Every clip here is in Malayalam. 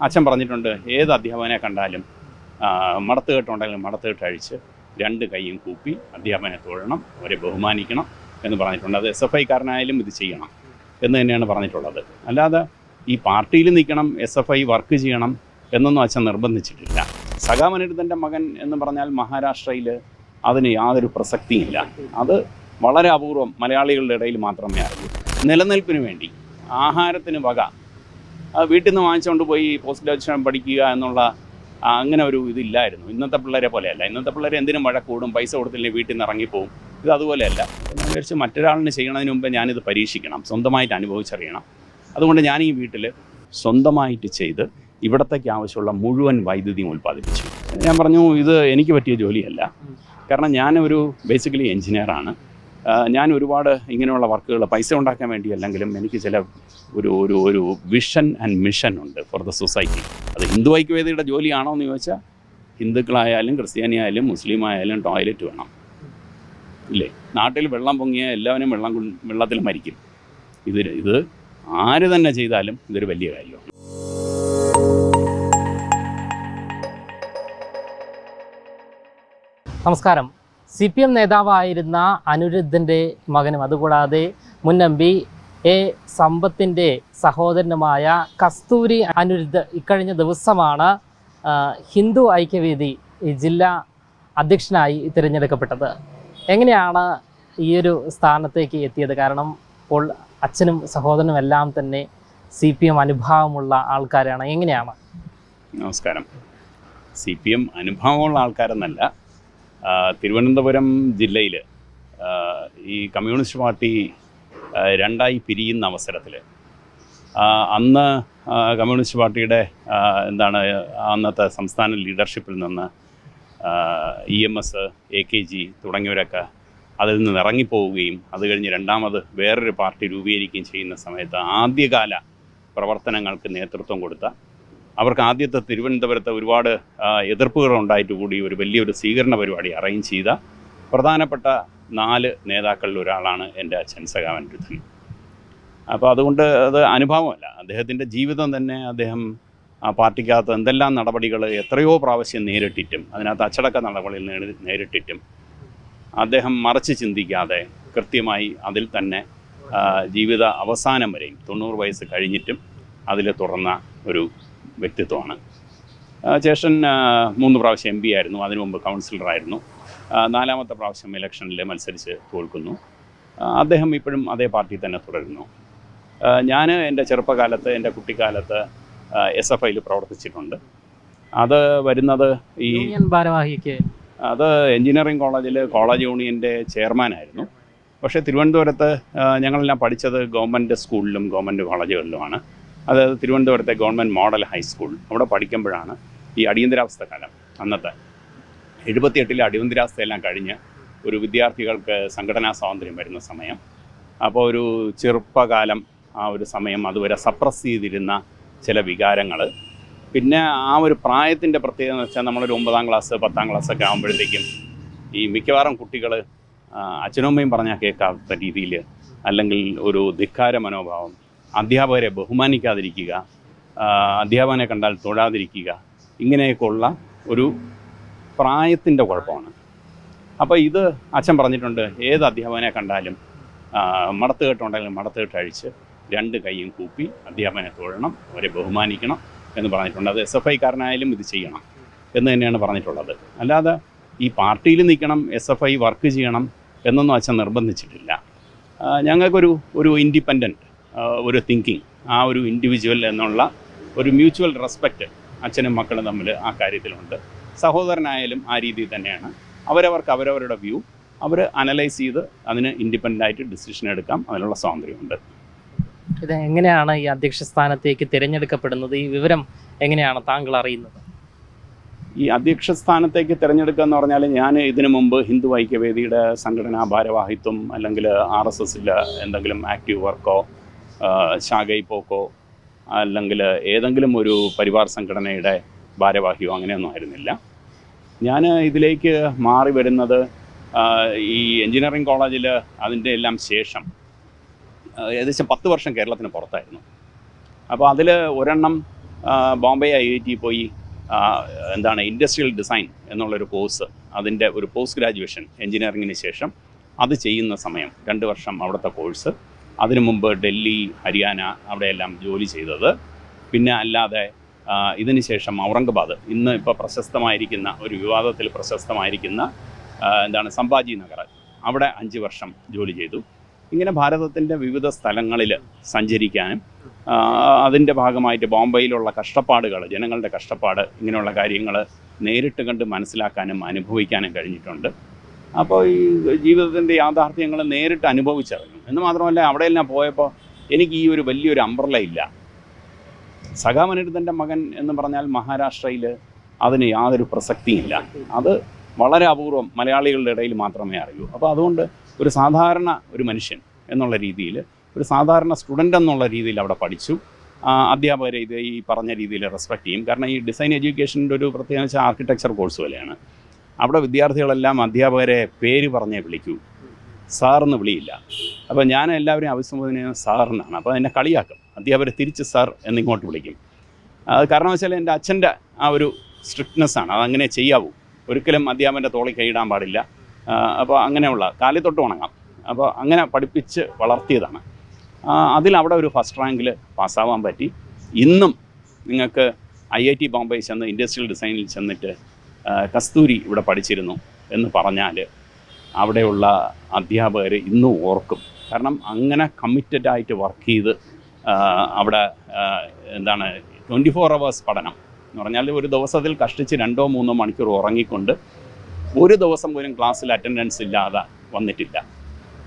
അച്ഛൻ പറഞ്ഞിട്ടുണ്ട് ഏത് അധ്യാപകനെ കണ്ടാലും ആ, മടത്ത് കെട്ടുണ്ടെങ്കിലും മടത്ത് കെട്ട് അഴിച്ച് രണ്ട് കൈയും കൂപ്പി അധ്യാപകനെ തൊഴണം അവരെ ബഹുമാനിക്കണം എന്ന് പറഞ്ഞിട്ടുണ്ട്. അത് എസ് എഫ് ഐക്കാരനായാലും ഇത് ചെയ്യണം എന്ന് തന്നെയാണ് പറഞ്ഞിട്ടുള്ളത്. അല്ലാതെ ഈ പാർട്ടിയിൽ നിൽക്കണം എസ് എഫ് ഐ വർക്ക് ചെയ്യണം എന്നൊന്നും അച്ഛൻ നിർബന്ധിച്ചിട്ടില്ല. സഖാമനിരുദ്ധന്റെ മകൻ എന്ന് പറഞ്ഞാൽ മഹാരാഷ്ട്രയിൽ അതിന് യാതൊരു പ്രസക്തിയില്ല അത് വളരെ അപൂർവം മലയാളികളുടെ ഇടയിൽ മാത്രമേ അറിയൂ. നിലനിൽപ്പിന് വേണ്ടി ആഹാരത്തിന് വക വീട്ടിൽ നിന്ന് വാങ്ങിച്ചുകൊണ്ട് പോയി പോസ്റ്റ് ഗ്രാജുവേഷൻ പഠിക്കുക എന്നുള്ള അങ്ങനെ ഒരു ഇതില്ലായിരുന്നു. ഇന്നത്തെ പിള്ളേരെ പോലെയല്ല. ഇന്നത്തെ പിള്ളേർ എന്തിനും മഴ കൂടും പൈസ കൊടുത്തില്ലെങ്കിൽ വീട്ടിൽ നിന്ന് ഇറങ്ങിപ്പോവും. ഇത് അതുപോലെയല്ല. ഞാൻ വിചാരിച്ച് മറ്റൊരാളിന് ചെയ്യണതിന് മുമ്പ് ഞാനിത് പരീക്ഷിക്കണം സ്വന്തമായിട്ട് അനുഭവിച്ചറിയണം. അതുകൊണ്ട് ഞാൻ ഈ വീട്ടിൽ സ്വന്തമായിട്ട് ചെയ്ത് ഇവിടത്തേക്ക് ആവശ്യമുള്ള മുഴുവൻ വൈദ്യുതിയും ഉൽപ്പാദിപ്പിച്ചു. ഞാൻ പറഞ്ഞു ഇത് എനിക്ക് പറ്റിയ ജോലിയല്ല. കാരണം ഞാനൊരു ബേസിക്കലി എഞ്ചിനീയറാണ് ഞാൻ ഒരുപാട് ഇങ്ങനെയുള്ള വർക്കുകൾ പൈസ ഉണ്ടാക്കാൻ വേണ്ടി അല്ലെങ്കിലും എനിക്ക് ചില ഒരു ഒരു ഒരു വിഷൻ ആൻഡ് മിഷൻ ഉണ്ട് ഫോർ ദ സൊസൈറ്റി അത് ഹിന്ദു ഐക്യവേദിയുടെ ജോലിയാണോ എന്ന് ചോദിച്ചാൽ ഹിന്ദുക്കളായാലും ക്രിസ്ത്യാനിയായാലും മുസ്ലിം ആയാലും ടോയ്ലറ്റ് വേണം. ഇല്ലേ? നാട്ടിൽ വെള്ളം പൊങ്ങിയാൽ എല്ലാവരും വെള്ളം വെള്ളത്തിൽ മരിക്കും. ഇത് ഇത് ആര് തന്നെ ചെയ്താലും ഇതൊരു വലിയ കാര്യമാണ്. നമസ്കാരം. സി പി എം നേതാവായിരുന്ന അനിരുദ്ധന്റെ മകനും അതുകൂടാതെ മുൻ എം പി എ സമ്പത്തിന്റെ സഹോദരനുമായ കസ്തൂരി അനിരുദ്ധ് ഇക്കഴിഞ്ഞ ദിവസമാണ് ഹിന്ദു ഐക്യവേദി ജില്ലാ അധ്യക്ഷനായി തിരഞ്ഞെടുക്കപ്പെട്ടത്. എങ്ങനെയാണ് ഈ ഒരു സ്ഥാനത്തേക്ക് എത്തിയത്? കാരണം ഇപ്പോൾ അച്ഛനും സഹോദരനും എല്ലാം തന്നെ സി പി എം അനുഭാവമുള്ള ആൾക്കാരാണ്. എങ്ങനെയാണ്? നമസ്കാരം. സി പി എം അനുഭാവമുള്ള ആൾക്കാരെന്നല്ല തിരുവനന്തപുരം ജില്ലയിൽ ഈ കമ്മ്യൂണിസ്റ്റ് പാർട്ടി രണ്ടായി പിരിയുന്ന അവസരത്തിൽ അന്ന് കമ്മ്യൂണിസ്റ്റ് പാർട്ടിയുടെ എന്താണ് അന്നത്തെ സംസ്ഥാന ലീഡർഷിപ്പിൽ നിന്ന് E M S A K G തുടങ്ങിയവരൊക്കെ അതിൽ നിന്ന് ഇറങ്ങിപ്പോവുകയും അത് കഴിഞ്ഞ് രണ്ടാമത് വേറൊരു പാർട്ടി രൂപീകരിക്കുകയും ചെയ്യുന്ന സമയത്ത് ആദ്യകാല പ്രവർത്തനങ്ങൾക്ക് നേതൃത്വം കൊടുത്ത അവർക്ക് ആദ്യത്തെ തിരുവനന്തപുരത്ത് ഒരുപാട് എതിർപ്പുകൾ ഉണ്ടായിട്ട് കൂടി ഒരു വലിയൊരു സ്വീകരണ പരിപാടി അറേഞ്ച് ചെയ്ത പ്രധാനപ്പെട്ട നാല് നേതാക്കളിൽ ഒരാളാണ് എന്റെ അച്ഛൻ സഖാവൻ രുദ്ധൻ അപ്പോൾ അതുകൊണ്ട് അത് അനുഭവമല്ല. അദ്ദേഹത്തിന്റെ ജീവിതം തന്നെ അദ്ദേഹം ആ പാർട്ടിക്കകത്ത് എന്തെല്ലാം നടപടികൾ എത്രയോ പ്രാവശ്യം നേരിട്ടിട്ടും അതിനകത്ത് അച്ചടക്ക നടപടികൾ നേരിട്ടിട്ടും അദ്ദേഹം മറച്ച് ചിന്തിക്കാതെ കൃത്യമായി അതിൽ തന്നെ ജീവിത അവസാനം വരെയും തൊണ്ണൂറ് വയസ്സ് കഴിഞ്ഞിട്ടും അതിൽ തുറന്ന ഒരു വ്യക്തിത്വമാണ്. ചേഷൻ മൂന്ന് പ്രാവശ്യം എം പി ആയിരുന്നു. അതിനു മുമ്പ് കൗൺസിലറായിരുന്നു നാലാമത്തെ പ്രാവശ്യം ഇലക്ഷനിൽ മത്സരിച്ച് തോൽക്കുന്നു. അദ്ദേഹം ഇപ്പോഴും അതേ പാർട്ടി തന്നെ തുടരുന്നു. ഞാൻ എന്റെ ചെറുപ്പകാലത്ത് എന്റെ കുട്ടിക്കാലത്ത് എസ് എഫ് ഐയിൽ പ്രവർത്തിച്ചിട്ടുണ്ട്. അത് വരുന്നത് ഈ അത് എഞ്ചിനീയറിംഗ് കോളേജിൽ കോളേജ് യൂണിയന്റെ ചെയർമാനായിരുന്നു. പക്ഷേ തിരുവനന്തപുരത്ത് ഞങ്ങളെല്ലാം പഠിച്ചത് ഗവൺമെന്റ് സ്കൂളിലും ഗവൺമെന്റ് കോളേജുകളിലുമാണ്. അതായത് തിരുവനന്തപുരത്തെ ഗവൺമെന്റ് മോഡൽ ഹൈസ്കൂൾ അവിടെ പഠിക്കുമ്പോഴാണ് ഈ അടിയന്തരാവസ്ഥ കാലം അന്നത്തെ. എഴുപത്തിയെട്ടിലെ അടിയന്തരാവസ്ഥയെല്ലാം കഴിഞ്ഞ് ഒരു വിദ്യാർത്ഥികൾക്ക് സംഘടനാ സ്വാതന്ത്ര്യം വരുന്ന സമയം. അപ്പോൾ ഒരു ചെറുപ്പകാലം ആ ഒരു സമയം അതുവരെ സപ്രസ് ചെയ്തിരുന്ന ചില വികാരങ്ങൾ പിന്നെ ആ ഒരു പ്രായത്തിന്റെ പ്രത്യേകത എന്ന് വെച്ചാൽ നമ്മളൊരു ഒമ്പതാം ക്ലാസ് പത്താം ക്ലാസ് ഒക്കെ ആകുമ്പോഴത്തേക്കും ഈ മിക്കവാറും കുട്ടികൾ അച്ഛനും അമ്മയും പറഞ്ഞാൽ കേൾക്കാത്ത രീതിയിൽ അല്ലെങ്കിൽ ഒരു ധിക്കാര മനോഭാവം അധ്യാപകരെ ബഹുമാനിക്കാതിരിക്കുക അധ്യാപകനെ കണ്ടാൽ തൊഴാതിരിക്കുക ഇങ്ങനെയൊക്കെയുള്ള ഒരു പ്രായത്തിന്റെ കുഴപ്പമാണ്. അപ്പോൾ ഇത് അച്ഛൻ പറഞ്ഞിട്ടുണ്ട് ഏത് അധ്യാപകനെ കണ്ടാലും മടത്തുകെട്ടുണ്ടെങ്കിലും മടത്ത് കെട്ടുണ്ടെങ്കിലും മടത്ത് കെട്ട് അഴിച്ച് രണ്ട് കൈയും കൂപ്പി അധ്യാപകനെ തൊഴണം അവരെ ബഹുമാനിക്കണം എന്ന് പറഞ്ഞിട്ടുണ്ട്. അത് എസ് എഫ് ഐക്കാരനായാലും ഇത് ചെയ്യണം എന്ന് തന്നെയാണ് പറഞ്ഞിട്ടുള്ളത്. അല്ലാതെ ഈ പാർട്ടിയിൽ നിൽക്കണം എസ് എഫ് ഐ വർക്ക് ചെയ്യണം എന്നൊന്നും അച്ഛൻ നിർബന്ധിച്ചിട്ടില്ല. ഞങ്ങൾക്കൊരു ഒരു ഇൻഡിപെൻഡന്റ് ഒരു തിങ്കിങ് ആ ഒരു ഇൻഡിവിജ്വൽ എന്നുള്ള ഒരു മ്യൂച്വൽ റെസ്പെക്റ്റ് അച്ഛനും മക്കളും തമ്മിൽ ആ കാര്യത്തിലുണ്ട്. സഹോദരനായാലും ആ രീതിയിൽ തന്നെയാണ്. അവരവർക്ക് അവരവരുടെ വ്യൂ അവർ അനലൈസ് ചെയ്ത് അതിന് ഇൻഡിപെൻഡന്റ് ആയിട്ട് ഡിസിഷൻ എടുക്കാം അതിനുള്ള സ്വാതന്ത്ര്യമുണ്ട്. ഇത് എങ്ങനെയാണ് ഈ അധ്യക്ഷ സ്ഥാനത്തേക്ക് തിരഞ്ഞെടുക്കപ്പെടുന്നത്? ഈ വിവരം എങ്ങനെയാണ് താങ്കൾ അറിയുന്നത്? ഈ അധ്യക്ഷ സ്ഥാനത്തേക്ക് തിരഞ്ഞെടുക്കുക എന്ന് പറഞ്ഞാൽ ഞാൻ ഇതിനു മുമ്പ് ഹിന്ദു ഐക്യവേദിയുടെ സംഘടനാ ഭാരവാഹിത്വം അല്ലെങ്കിൽ ആർ എസ് എസിൽ എന്തെങ്കിലും ആക്റ്റീവ് വർക്കോ ശാഖൈ പോക്കോ അല്ലെങ്കിൽ ഏതെങ്കിലും ഒരു പരിവാർ സംഘടനയുടെ ഭാരവാഹിയോ അങ്ങനെയൊന്നും ആയിരുന്നില്ല. ഞാൻ ഇതിലേക്ക് മാറി വരുന്നത് ഈ എഞ്ചിനീയറിംഗ് കോളേജിൽ അതിന്റെ എല്ലാം ശേഷം ഏകദേശം പത്ത് വർഷം കേരളത്തിന് പുറത്തായിരുന്നു. അപ്പോൾ അതിൽ ഒരെണ്ണം ബോംബെ ഐ ഐ ടി പോയി എന്താണ് ഇൻഡസ്ട്രിയൽ ഡിസൈൻ എന്നുള്ളൊരു കോഴ്സ് അതിന്റെ ഒരു പോസ്റ്റ് ഗ്രാജുവേഷൻ എഞ്ചിനീയറിങ്ങിന് ശേഷം അത് ചെയ്യുന്ന സമയം രണ്ട് വർഷം അവിടുത്തെ കോഴ്സ്. അതിനു മുമ്പ് ഡൽഹി ഹരിയാന അവിടെയെല്ലാം ജോലി ചെയ്തത്. പിന്നെ അല്ലാതെ ഇതിനുശേഷം ഇതിന് ശേഷം ഔറംഗബാദ്. ഇന്ന് ഇപ്പോൾ പ്രശസ്തമായിരിക്കുന്ന ഒരു വിവാദത്തിൽ പ്രശസ്തമായിരിക്കുന്ന എന്താണ് സംഭാജി നഗർ. അവിടെ അഞ്ച് വർഷം ജോലി ചെയ്തു. ഇങ്ങനെ ഭാരതത്തിന്റെ വിവിധ സ്ഥലങ്ങളിൽ സഞ്ചരിക്കാനും അതിന്റെ ഭാഗമായിട്ട് ബോംബെയിലുള്ള കഷ്ടപ്പാടുകൾ ജനങ്ങളുടെ കഷ്ടപ്പാട് ഇങ്ങനെയുള്ള കാര്യങ്ങൾ നേരിട്ട് കണ്ട് മനസ്സിലാക്കാനും അനുഭവിക്കാനും കഴിഞ്ഞിട്ടുണ്ട്. അപ്പോൾ ഈ ജീവിതത്തിന്റെ യാഥാർത്ഥ്യങ്ങൾ നേരിട്ട് അനുഭവിച്ചറിഞ്ഞു. എന്ന് മാത്രമല്ല അവിടെയെല്ലാം പോയപ്പോൾ എനിക്ക് ഈ ഒരു വലിയൊരു അമ്പ്രല ഇല്ല. സഖാമനിരുദ്ധന്റെ മകൻ എന്ന് പറഞ്ഞാൽ മഹാരാഷ്ട്രയിൽ അതിന് യാതൊരു പ്രസക്തിയില്ല അത് വളരെ അപൂർവം മലയാളികളുടെ ഇടയിൽ മാത്രമേ അറിയൂ. അപ്പോൾ അതുകൊണ്ട് ഒരു സാധാരണ ഒരു മനുഷ്യൻ എന്നുള്ള രീതിയിൽ ഒരു സാധാരണ സ്റ്റുഡന്റ് എന്നുള്ള രീതിയിൽ അവിടെ പഠിച്ചു. അധ്യാപകരെ ഇത് ഈ പറഞ്ഞ രീതിയിൽ റെസ്പെക്ട് ചെയ്യും. കാരണം ഈ ഡിസൈൻ എഡ്യൂക്കേഷന്റെ ഒരു പ്രത്യേകിച്ച് ആർക്കിടെക്ചർ കോഴ്സ് പോലെയാണ്. അവിടെ വിദ്യാർത്ഥികളെല്ലാം അധ്യാപകരെ പേര് പറഞ്ഞേ വിളിക്കൂ. സാറെന്ന് വിളിയില്ല. അപ്പോൾ ഞാൻ എല്ലാവരെയും അഭിസംബോധന ചെയ്യുന്നത് സാറെന്നാണ് അപ്പോൾ എന്നെ കളിയാക്കും. അധ്യാപകരെ തിരിച്ച് സാർ എന്നിങ്ങോട്ട് വിളിക്കും. അത് കാരണം വെച്ചാൽ എന്റെ അച്ഛന്റെ ആ ഒരു സ്ട്രിക്ട്നെസ് ആണ്. അതങ്ങനെ ചെയ്യാവൂ. ഒരിക്കലും അധ്യാപകന്റെ തോളിൽ കൈയിടാൻ പാടില്ല. അപ്പോൾ അങ്ങനെയുള്ള കാലിൽ തൊട്ട് ഉണങ്ങാം. അപ്പോൾ അങ്ങനെ പഠിപ്പിച്ച് വളർത്തിയതാണ്. അതിൽ അവിടെ ഒരു ഫസ്റ്റ് റാങ്കിൽ പാസ്സാവാൻ പറ്റി. ഇന്നും നിങ്ങൾക്ക് ഐ ഐ ടി ബോംബെ ചെന്ന് ഇൻഡസ്ട്രിയൽ ഡിസൈനിൽ ചെന്നിട്ട് കസ്തൂരി ഇവിടെ പഠിച്ചിരുന്നു എന്ന് പറഞ്ഞാൽ അവിടെയുള്ള അധ്യാപകർ ഇന്നും ഓർക്കും. കാരണം അങ്ങനെ കമ്മിറ്റഡ് ആയിട്ട് വർക്ക് ചെയ്ത് അവിടെ എന്താണ് ട്വന്റി ഫോർ അവേഴ്സ് പഠനം. എന്ന് പറഞ്ഞാൽ ഒരു ദിവസത്തിൽ കഷ്ടിച്ച് രണ്ടോ മൂന്നോ മണിക്കൂർ ഉറങ്ങിക്കൊണ്ട് ഒരു ദിവസം പോലും ക്ലാസ്സിൽ അറ്റൻഡൻസ് ഇല്ലാതെ വന്നിട്ടില്ല.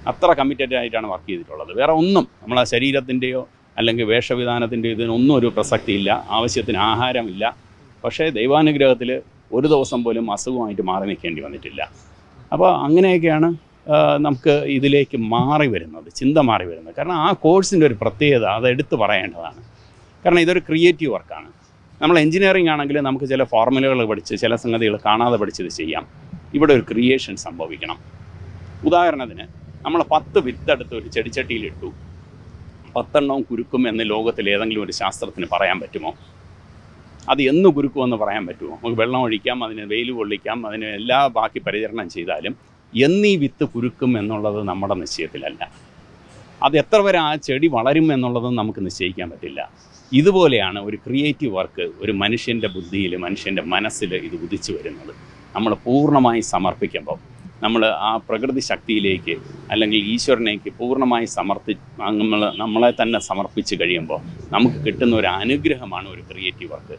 അത്ര കമ്മിറ്റഡ് ആയിട്ടാണ് വർക്ക് ചെയ്തിട്ടുള്ളത്. വേറെ ഒന്നും നമ്മളെ ശരീരത്തിന്റെയോ അല്ലെങ്കിൽ വേഷവിധാനത്തിന്റെയോ ഇതിനൊന്നും ഒരു പ്രസക്തിയില്ല ആവശ്യത്തിന് ആഹാരമില്ല. പക്ഷേ ദൈവാനുഗ്രഹത്തിൽ ഒരു ദിവസം പോലും അസുഖമായിട്ട് മാറി നിൽക്കേണ്ടി വന്നിട്ടില്ല. അപ്പോൾ അങ്ങനെയൊക്കെയാണ് നമുക്ക് ഇതിലേക്ക് മാറി വരുന്നത് ചിന്ത മാറി വരുന്നത്. കാരണം ആ കോഴ്സിന്റെ ഒരു പ്രത്യേകത അത് എടുത്തു പറയേണ്ടതാണ്. കാരണം ഇതൊരു ക്രിയേറ്റീവ് വർക്കാണ്. നമ്മൾ എഞ്ചിനീയറിംഗ് ആണെങ്കിൽ നമുക്ക് ചില ഫോർമുലകൾ പഠിച്ച് ചില സംഗതികൾ കാണാതെ പഠിച്ചത് ചെയ്യാം. ഇവിടെ ഒരു ക്രിയേഷൻ സംഭവിക്കണം. ഉദാഹരണത്തിന് നമ്മൾ പത്ത് വിത്തെടുത്ത് ഒരു ചെടിച്ചട്ടിയിലിട്ടു പത്തെണ്ണവും കുരുക്കും എന്ന് ലോകത്തിൽ ഏതെങ്കിലും ഒരു ശാസ്ത്രത്തിന് പറയാൻ പറ്റുമോ? അത് എന്ന് കുരുക്കുമെന്ന് പറയാൻ പറ്റുമോ? നമുക്ക് വെള്ളം ഒഴിക്കാം അതിന് വെയിൽ കൊള്ളിക്കാം അതിന് എല്ലാ ബാക്കി പരിചരണം ചെയ്താലും എന്നീ വിത്ത് കുരുക്കും എന്നുള്ളത് നമ്മുടെ നിശ്ചയത്തിലല്ല. അത് എത്ര വരെ ആ ചെടി വളരും എന്നുള്ളതും നമുക്ക് നിശ്ചയിക്കാൻ പറ്റില്ല. ഇതുപോലെയാണ് ഒരു ക്രിയേറ്റീവ് വർക്ക് ഒരു മനുഷ്യന്റെ ബുദ്ധിയിൽ മനുഷ്യന്റെ മനസ്സിൽ ഇത് ഉദിച്ചു വരുന്നത്. നമ്മൾ പൂർണമായി സമർപ്പിക്കുമ്പോൾ നമ്മൾ ആ പ്രകൃതി ശക്തിയിലേക്ക് അല്ലെങ്കിൽ ഈശ്വരനേക്ക് പൂർണമായി സമർപ്പി നമ്മൾ നമ്മളെ തന്നെ സമർപ്പിച്ച് കഴിയുമ്പോൾ നമുക്ക് കിട്ടുന്ന ഒരു അനുഗ്രഹമാണ് ഒരു ക്രിയേറ്റീവ് വർക്ക്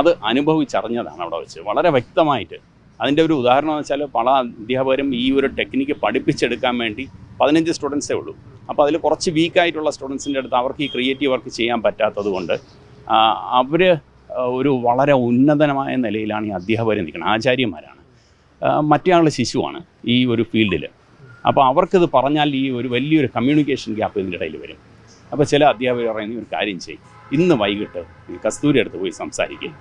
അത് അനുഭവിച്ചറിഞ്ഞതാണ് അവിടെ വെച്ച്. വളരെ വ്യക്തമായിട്ട്. അതിന്റെ ഒരു ഉദാഹരണം എന്ന് വെച്ചാൽ പല അധ്യാപകരും ഈ ഒരു ടെക്നിക്ക് പഠിപ്പിച്ചെടുക്കാൻ വേണ്ടി പതിനഞ്ച് സ്റ്റുഡൻസേ ഉള്ളൂ. അപ്പോൾ അതിൽ കുറച്ച് വീക്കായിട്ടുള്ള സ്റ്റുഡൻസിന്റെ അടുത്ത് അവർക്ക് ഈ ക്രിയേറ്റീവ് വർക്ക് ചെയ്യാൻ പറ്റാത്തത് കൊണ്ട് അവർ ഒരു വളരെ ഉന്നതമായ നിലയിലാണ് ഈ അധ്യാപകർ നിൽക്കുന്നത്. ആചാര്യന്മാരാണ്. ആ, മറ്റേ ആൾ ശിശുവാണ് ഈ ഒരു ഫീൽഡിൽ അപ്പോൾ അവർക്കിത് പറഞ്ഞാൽ ഈ ഒരു വലിയൊരു കമ്മ്യൂണിക്കേഷൻ ഗ്യാപ്പ് ഇതിന്റെ ഇടയിൽ വരും. അപ്പോൾ ചില അധ്യാപകർ പറയുന്ന ഒരു കാര്യം ചെയ്യും. ഇന്ന് വൈകിട്ട് കസ്തൂരി അടുത്ത് പോയി സംസാരിക്കുക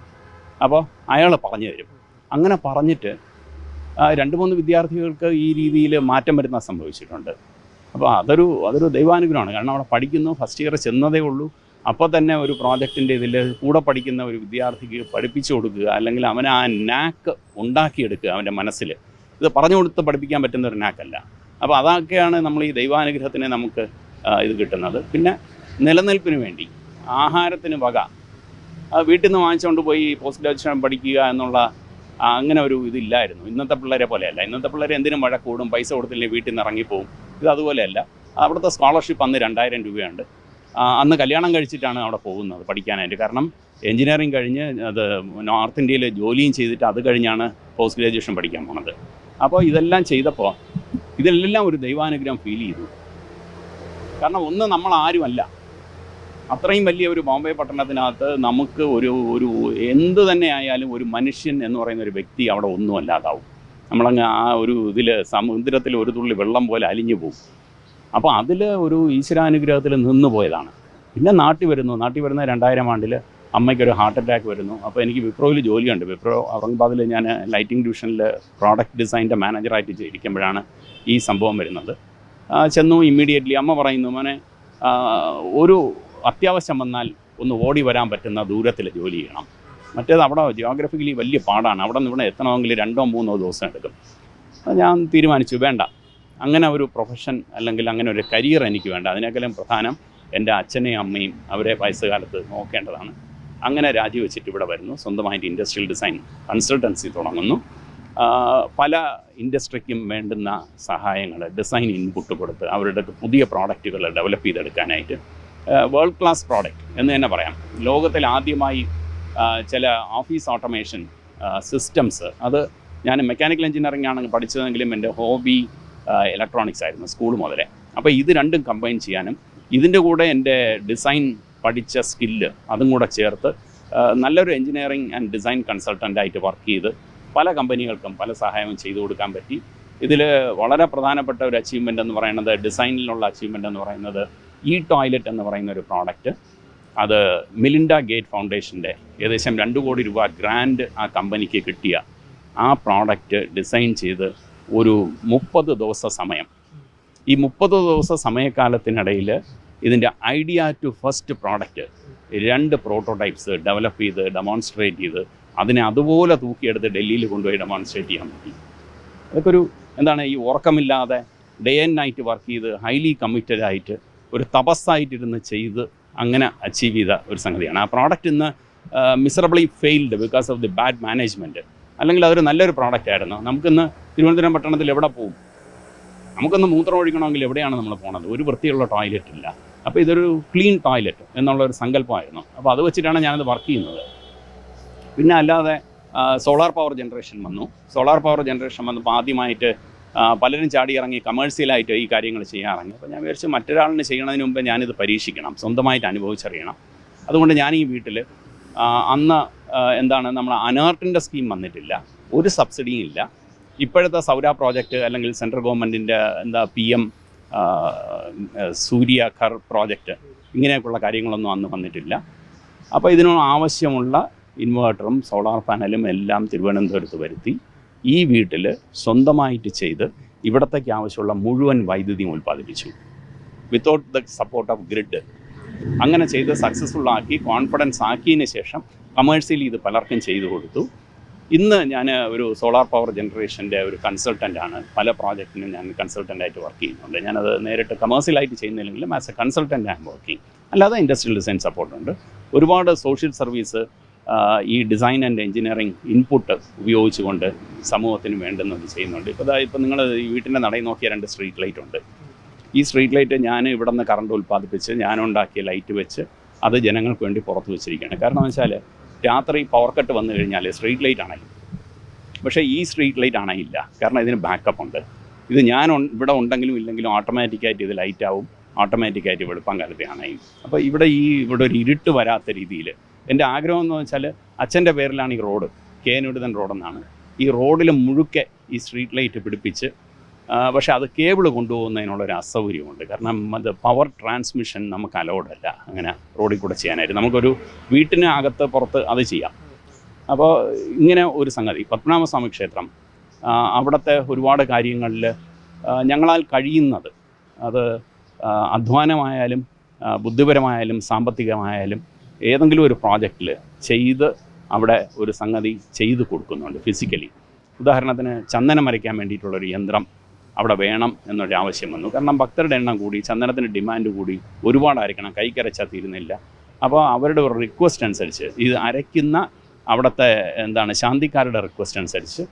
അപ്പോൾ അയാൾ പറഞ്ഞു തരും. അങ്ങനെ പറഞ്ഞിട്ട് രണ്ട് മൂന്ന് വിദ്യാർത്ഥികൾക്ക് ഈ രീതിയിൽ മാറ്റം വരുന്ന സംഭവിച്ചിട്ടുണ്ട്. അപ്പോൾ അതൊരു അതൊരു ദൈവാനുഗ്രഹമാണ്. കാരണം അവിടെ പഠിക്കുന്നു ഫസ്റ്റ് ഇയർ ചെന്നതേ ഉള്ളൂ. അപ്പോൾ തന്നെ ഒരു പ്രോജക്റ്റിന്റെ ഇതിൽ കൂടെ പഠിക്കുന്ന ഒരു വിദ്യാർത്ഥിക്ക് പഠിപ്പിച്ചു കൊടുക്കുക അല്ലെങ്കിൽ അവൻ ആ നാക്ക് ഉണ്ടാക്കിയെടുക്കുക അവന്റെ മനസ്സിൽ ഇത് പറഞ്ഞു കൊടുത്ത് പഠിപ്പിക്കാൻ പറ്റുന്ന ഒരു നാക്കല്ല അപ്പോൾ അതൊക്കെയാണ് നമ്മൾ ഈ ദൈവാനുഗ്രഹത്തിനെ നമുക്ക് ഇത് കിട്ടുന്നത്. പിന്നെ നിലനിൽപ്പിന് വേണ്ടി ആഹാരത്തിന് വക. വീട്ടിൽ നിന്ന് വാങ്ങിച്ചുകൊണ്ട് പോയി പോസ്റ്റ് ഗ്രാജുവേഷൻ പഠിക്കുക എന്നുള്ള അങ്ങനെ ഒരു ഇതില്ലായിരുന്നു. ഇന്നത്തെ പിള്ളേരെ പോലെയല്ല. ഇന്നത്തെ പിള്ളേർ എന്തിനും മഴ കൂടും പൈസ കൊടുത്തില്ലെങ്കിൽ വീട്ടിൽ നിന്ന് ഇറങ്ങിപ്പോവും. ഇത് അതുപോലെയല്ല. അവിടുത്തെ സ്കോളർഷിപ്പ് അന്ന് രണ്ടായിരം രൂപയുണ്ട്. അന്ന് കല്യാണം കഴിച്ചിട്ടാണ് അവിടെ പോകുന്നത് പഠിക്കാനായിട്ട്. കാരണം എഞ്ചിനീയറിങ് കഴിഞ്ഞ് അത് നോർത്ത് ഇന്ത്യയിൽ ജോലിയും ചെയ്തിട്ട് അത് കഴിഞ്ഞാണ് പോസ്റ്റ് ഗ്രാജുവേഷൻ പഠിക്കാൻ പോണത്. അപ്പോൾ ഇതെല്ലാം ചെയ്തപ്പോൾ ഇതിലെല്ലാം ഒരു ദൈവാനുഗ്രഹം ഫീൽ ചെയ്തു. കാരണം ഒന്ന് നമ്മൾ ആരുമല്ല. അത്രയും വലിയ ഒരു ബോംബെ പട്ടണത്തിനകത്ത് നമുക്ക് ഒരു ഒരു എന്ത് തന്നെ ആയാലും ഒരു മനുഷ്യൻ എന്ന് പറയുന്ന ഒരു വ്യക്തി അവിടെ ഒന്നും അല്ലാതാവും നമ്മളങ്ങ് ആ ഒരു ഇതിൽ സമുദ്രത്തിൽ ഒരു തുള്ളി വെള്ളം പോലെ അലിഞ്ഞു പോകും അപ്പോൾ അതിൽ ഒരു ഈശ്വരാനുഗ്രഹത്തിൽ നിന്ന് പോയതാണ്. പിന്നെ നാട്ടിൽ വരുന്നു. നാട്ടിൽ വരുന്ന രണ്ടായിരം ആണ്ടിൽ അമ്മയ്ക്കൊരു ഹാർട്ട് അറ്റാക്ക് വരുന്നു. അപ്പോൾ എനിക്ക് വിപ്രോയിൽ ജോലിയുണ്ട്. വിപ്രോ ഔറംഗാബാദിൽ ഞാൻ ലൈറ്റിംഗ് ഡിവിഷനിൽ പ്രോഡക്റ്റ് ഡിസൈന്റെ മാനേജറായിട്ട് ഇരിക്കുമ്പോഴാണ് ഈ സംഭവം വരുന്നത്. ചെന്നു ഇമ്മീഡിയറ്റ്ലി അമ്മ പറയുന്നു മോനെ ഒരു അത്യാവശ്യം വന്നാൽ ഒന്ന് ഓടി വരാൻ പറ്റുന്ന ദൂരത്തിൽ ജോലി ചെയ്യണം. മറ്റേത് അവിടെ ജിയോഗ്രഫിക്കലി വലിയ പാടാണ്. അവിടെ നിന്ന് ഇവിടെ എത്തണമെങ്കിൽ രണ്ടോ മൂന്നോ ദിവസം എടുക്കും. ഞാൻ തീരുമാനിച്ചു വേണ്ട. അങ്ങനെ ഒരു പ്രൊഫഷൻ അല്ലെങ്കിൽ അങ്ങനെ ഒരു കരിയർ എനിക്ക് വേണ്ട. അതിനേക്കാളും പ്രധാനം എന്റെ അച്ഛനെയും അമ്മയും അവരെ വയസ്സുകാലത്ത് നോക്കേണ്ടതാണ്. അങ്ങനെ രാജിവെച്ചിട്ട് ഇവിടെ വരുന്നു. സ്വന്തമായിട്ട് ഇൻഡസ്ട്രിയൽ ഡിസൈൻ കൺസൾട്ടൻസി തുടങ്ങുന്നു. പല ഇൻഡസ്ട്രിക്കും വേണ്ടുന്ന സഹായങ്ങൾ ഡിസൈൻ ഇൻപുട്ട് കൊടുത്ത് അവരുടെ പുതിയ പ്രോഡക്റ്റുകൾ ഡെവലപ്പ് ചെയ്തെടുക്കാനായിട്ട് വേൾഡ് ക്ലാസ് പ്രോഡക്റ്റ് എന്ന് തന്നെ പറയാം. ലോകത്തിൽ ആദ്യമായി ചില ഓഫീസ് ഓട്ടോമേഷൻ സിസ്റ്റംസ് അത് ഞാൻ മെക്കാനിക്കൽ എഞ്ചിനീയറിംഗ് ആണ് പഠിച്ചതെങ്കിലും എന്റെ ഹോബി ഇലക്ട്രോണിക്സ് ആയിരുന്നു സ്കൂൾ മുതലേ. അപ്പോൾ ഇത് രണ്ടും കമ്പൈൻ ചെയ്യാനും ഇതിന്റെ കൂടെ എന്റെ ഡിസൈൻ പഠിച്ച സ്കില്ല് അതും കൂടെ ചേർത്ത് നല്ലൊരു എഞ്ചിനീയറിംഗ് ആൻഡ് ഡിസൈൻ കൺസൾട്ടന്റായിട്ട് വർക്ക് ചെയ്ത് പല കമ്പനികൾക്കും പല സഹായവും ചെയ്തു കൊടുക്കാൻ പറ്റി. ഇതിൽ വളരെ പ്രധാനപ്പെട്ട ഒരു അച്ചീവ്മെന്റ് എന്ന് പറയുന്നത് ഡിസൈനിലുള്ള അച്ചീവ്മെന്റ് എന്ന് പറയുന്നത് ഇ ടോയ്ലറ്റ് എന്ന് പറയുന്ന ഒരു പ്രോഡക്റ്റ് അത് മിലിൻഡ ഗേറ്റ് ഫൗണ്ടേഷന്റെ ഏകദേശം രണ്ട് കോടി രൂപ ഗ്രാൻഡ് ആ കമ്പനിക്ക് കിട്ടിയ ആ പ്രോഡക്റ്റ് ഡിസൈൻ ചെയ്ത് ഒരു മുപ്പത് ദിവസ സമയം. ഈ മുപ്പത് ദിവസ സമയക്കാലത്തിനിടയിൽ ഇതിന്റെ ഐഡിയ ടു ഫസ്റ്റ് പ്രോഡക്റ്റ് രണ്ട് പ്രോട്ടോടൈപ്സ് ഡെവലപ്പ് ചെയ്ത് ഡെമോൺസ്ട്രേറ്റ് ചെയ്ത് അതിനെ അതുപോലെ തൂക്കിയെടുത്ത് ഡൽഹിയിൽ കൊണ്ടുപോയി ഡെമോൺസ്ട്രേറ്റ് ചെയ്യാൻ പറ്റി. അതൊക്കെ ഒരു എന്താണ് ഈ ഉറക്കമില്ലാതെ ഡേ ആൻഡ് നൈറ്റ് വർക്ക് ചെയ്ത് ഹൈലി കമ്മിറ്റഡ് ആയിട്ട് ഒരു തപസ്സായിട്ടിരുന്ന് ചെയ്ത് അങ്ങനെ അച്ചീവ് ചെയ്ത ഒരു സംഗതിയാണ്. ആ പ്രോഡക്റ്റ് ഇന്ന് miserably failed because of the bad management അല്ലെങ്കിൽ അതൊരു നല്ലൊരു പ്രോഡക്റ്റ് ആയിരുന്നു. നമുക്കിന്ന് തിരുവനന്തപുരം പട്ടണത്തിൽ എവിടെ പോകും നമുക്കൊന്ന് മൂത്രം ഒഴിക്കണമെങ്കിൽ എവിടെയാണ് നമ്മൾ പോകുന്നത് ഒരു വൃത്തിയുള്ള ടോയ്ലറ്റ് ഇല്ല. അപ്പോൾ ഇതൊരു ക്ലീൻ ടോയ്ലറ്റ് എന്നുള്ള ഒരു സങ്കല്പമായിരുന്നു. അപ്പോൾ അത് വെച്ചിട്ടാണ് ഞാനത് വർക്ക് ചെയ്യുന്നത്. പിന്നെ അല്ലാതെ സോളാർ പവർ ജനറേഷൻ വന്നു. സോളാർ പവർ ജനറേഷൻ വന്നപ്പോൾ ആദ്യമായിട്ട് പലരും ചാടി ഇറങ്ങി കമേഴ്സ്യലായിട്ട് ഈ കാര്യങ്ങൾ ചെയ്യാൻ ഇറങ്ങി അപ്പോൾ ഞാൻ വിചാരിച്ചു മറ്റൊരാളിന് ചെയ്യണതിന് മുമ്പ് ഞാനിത് പരീക്ഷിക്കണം. സ്വന്തമായിട്ട് അനുഭവിച്ചറിയണം. അതുകൊണ്ട് ഞാൻ ഈ വീട്ടിൽ അന്ന് എന്താണ് നമ്മൾ അനാർട്ടിന്റെ സ്കീം വന്നിട്ടില്ല. ഒരു സബ്സിഡിയും ഇല്ല. ഇപ്പോഴത്തെ സൗര പ്രോജക്റ്റ് അല്ലെങ്കിൽ സെൻട്രൽ ഗവൺമെന്റിന്റെ എന്താ P M Surya Ghar project ഇങ്ങനെയൊക്കെയുള്ള കാര്യങ്ങളൊന്നും അന്ന് വന്നിട്ടില്ല. അപ്പോൾ ഇതിനോട് ആവശ്യമുള്ള ഇൻവേർട്ടറും സോളാർ പാനലും എല്ലാം തിരുവനന്തപുരത്ത് വരുത്തി ഈ വീട്ടിൽ സ്വന്തമായിട്ട് ചെയ്ത് ഇവിടത്തേക്ക് ആവശ്യമുള്ള മുഴുവൻ വൈദ്യുതിയും ഉൽപ്പാദിപ്പിച്ചു. Without the support of grid അങ്ങനെ ചെയ്ത് സക്സസ്ഫുൾ ആക്കി കോൺഫിഡൻസ് ആക്കിയതിന് ശേഷം കമേഴ്സ്യലി ഇത് പലർക്കും ചെയ്തു കൊടുത്തു. ഇന്ന് ഞാൻ ഒരു സോളാർ പവർ ജനറേഷന്റെ ഒരു കൺസൾട്ടന്റാണ് പല പ്രോജക്റ്റിനും ഞാൻ കൺസൾട്ടന്റായിട്ട് വർക്ക് ചെയ്യുന്നുണ്ട്. ഞാനത് നേരിട്ട് കമേഴ്സ്യലായിട്ട് ചെയ്യുന്നില്ലെങ്കിലും ആസ് എ കൺസൾട്ടന്റ് ആണ് വർക്കിംഗ് അല്ലാതെ ഇൻഡസ്ട്രിയൽ ഡിസൈൻ സപ്പോർട്ടുണ്ട് ഒരുപാട് സോഷ്യൽ സർവീസ് ഈ ഡിസൈൻ ആൻഡ് എഞ്ചിനീയറിംഗ് ഇൻപുട്ട് ഉപയോഗിച്ചുകൊണ്ട് സമൂഹത്തിന് വേണ്ടുന്നത് ചെയ്യുന്നുണ്ട്. ഇപ്പോൾ ഇപ്പോൾ നിങ്ങൾ ഈ വീട്ടിന്റെ നടയിൽ നോക്കിയ രണ്ട് സ്ട്രീറ്റ് ലൈറ്റ് ഉണ്ട്. ഈ സ്ട്രീറ്റ് ലൈറ്റ് ഞാൻ ഇവിടെ നിന്ന് കറണ്ട് ഉൽപ്പാദിപ്പിച്ച് ഞാൻ ഉണ്ടാക്കിയ ലൈറ്റ് വെച്ച് അത് ജനങ്ങൾക്ക് വേണ്ടി പുറത്ത് വെച്ചിരിക്കുകയാണ്. കാരണം എന്ന് വെച്ചാൽ രാത്രി പവർ കട്ട് വന്നു കഴിഞ്ഞാൽ സ്ട്രീറ്റ് ലൈറ്റ് അണയും പക്ഷേ ഈ സ്ട്രീറ്റ് ലൈറ്റ് അണയില്ല കാരണം ഇതിന് ബാക്കപ്പ് ഉണ്ട്. ഇത് ഞാൻ ഇവിടെ ഉണ്ടെങ്കിലും ഇല്ലെങ്കിലും ഓട്ടോമാറ്റിക്കായിട്ട് ഇത് ലൈറ്റ് ആവും. ഓട്ടോമാറ്റിക്കായിട്ട് വെളുപ്പം കാലത്തെ അപ്പോൾ ഇവിടെ ഈ ഇവിടെ ഒരു ഇരുട്ട് വരാത്ത രീതിയിൽ എന്റെ ആഗ്രഹം എന്ന് വെച്ചാൽ അച്ഛന്റെ പേരിലാണ് ഈ റോഡ് കെ നുടിതൻ റോഡെന്നാണ് ഈ റോഡിൽ മുഴുക്കെ ഈ സ്ട്രീറ്റ് ലൈറ്റ് പിടിപ്പിച്ച് പക്ഷേ അത് കേബിൾ കൊണ്ടുപോകുന്നതിനുള്ളൊരു അസൗകര്യമുണ്ട്. കാരണം അത് പവർ ട്രാൻസ്മിഷൻ നമുക്ക് അലോഡല്ല അങ്ങനെ റോഡിൽ കൂടെ ചെയ്യാനായിട്ട്. നമുക്കൊരു വീട്ടിന് അകത്ത് പുറത്ത് അത് ചെയ്യാം. അപ്പോൾ ഇങ്ങനെ ഒരു സംഗതി. പത്മനാഭസ്വാമി ക്ഷേത്രം അവിടുത്തെ ഒരുപാട് കാര്യങ്ങളിൽ ഞങ്ങളാൽ കഴിയുന്നത് അത് അധ്വാനമായാലും ബുദ്ധിപരമായാലും സാമ്പത്തികമായാലും ഏതെങ്കിലും ഒരു പ്രോജക്റ്റിൽ ചെയ്ത് അവിടെ ഒരു സംഗതി ചെയ്തു കൊടുക്കുന്നുണ്ട് ഫിസിക്കലി. ഉദാഹരണത്തിന് ചന്ദനം വരയ്ക്കാൻ വേണ്ടിയിട്ടുള്ളൊരു യന്ത്രം അവിടെ വേണം എന്നൊരു ആവശ്യം വന്നു. കാരണം ഭക്തരുടെ എണ്ണം കൂടി ചന്ദനത്തിന്റെ ഡിമാൻഡ് കൂടി ഒരുപാടായിരിക്കണം. കൈക്കരച്ചാൽ തീരുന്നില്ല. അപ്പോൾ അവരുടെ ഒരു റിക്വസ്റ്റ് അനുസരിച്ച് ഇത് അരയ്ക്കുന്ന അവിടുത്തെ എന്താണ് ശാന്തിക്കാരുടെ റിക്വസ്റ്റ് അനുസരിച്ച്